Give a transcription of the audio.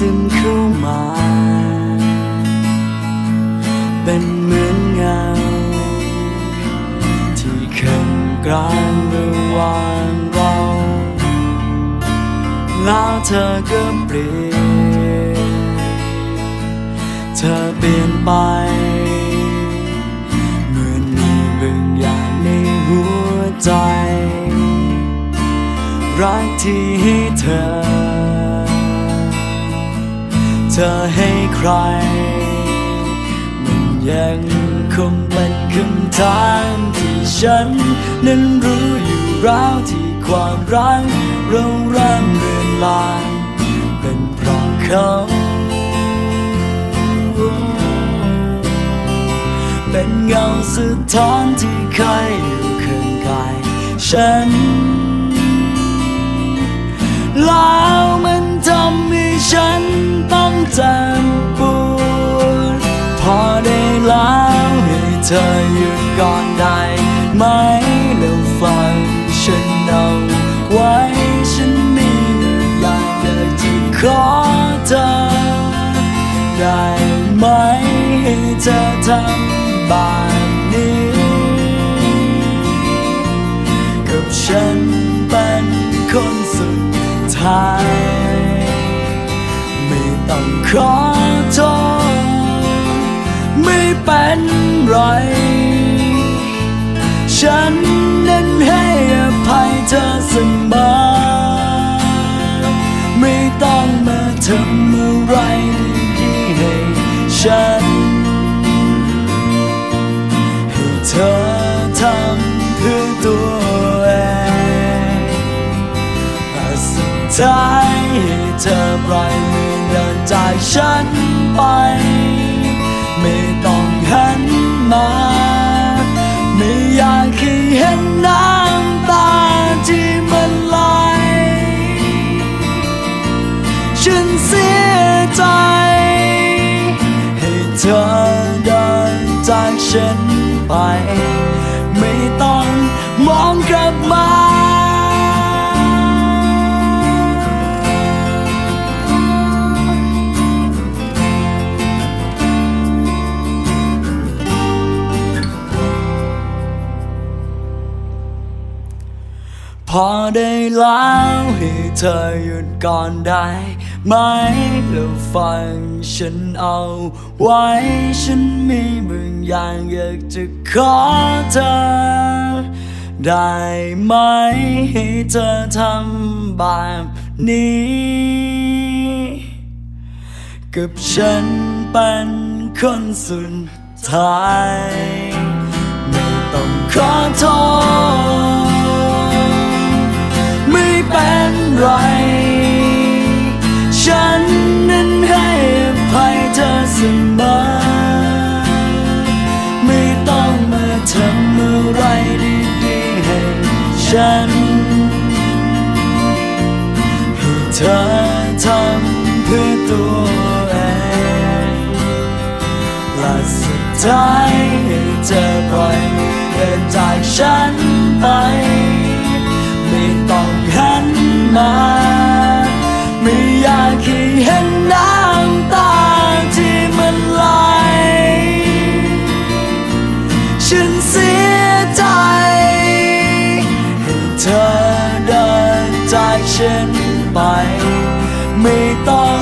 ซึมเข้ามา เป็นเหมือนเงา ที่เข้มกลางระหว่างเราแล้วเธอก็เปลี่ยนเธอเปลี่ยนไป เหมือนมีบางอย่างในหัวใจ รักที่ให้เธอ ธอให้ใคร มันยังคงเป็นคำถามที่ฉัน นั้นรู้อยู่แล้วที่ความรักเราเริ่มเลือนลางเป็นเพราะเขาเป็นเงาสะท้อนที่เคยอยู่ข้างกายฉัน แล้วมันทำให้ฉัน เจ็บปวดพอได้แล้วให้เธอหยุดก่อนได้ไหมแล้วฟังฉันเอาไว้ฉันมีหนึ่งอย่างอยากจะขอเธอได้ไหมให้เธอทำแบบนี้ กับฉันเป็นคนสุดท้าย ขอโทษไม่เป็นไรฉันนั้นให้อภัยเธอเสมอไม่ต้องมาทำอะไรดีให้ฉันให้เธอทำเพื่อตัวเองแต่สุดท้ายให้เธอปล่อยมือ จากฉันไป ไม่ต้องหันมา ไม่อยากให้เห็นน้ำตาที่มันไหลฉันเสียใจ ให้เธอเดินจากฉันไป อได้แล้วให้เธอหยุดก่อนได้ไหมแล้วฟังฉันเอาไว้ ฉันมีบางอย่างอยากจะขอเธอ ได้ไหมให้เธอทำแบบนี้ กับฉันเป็นคนสุดท้าย ไม่ต้องขอโทษ ฉัน ให้เธอทำเพื่อตัวเองและสุดท้ายให้เธอปล่อยมือเดินจากฉัน เธอเดินจากฉันไป ไม่ต้อง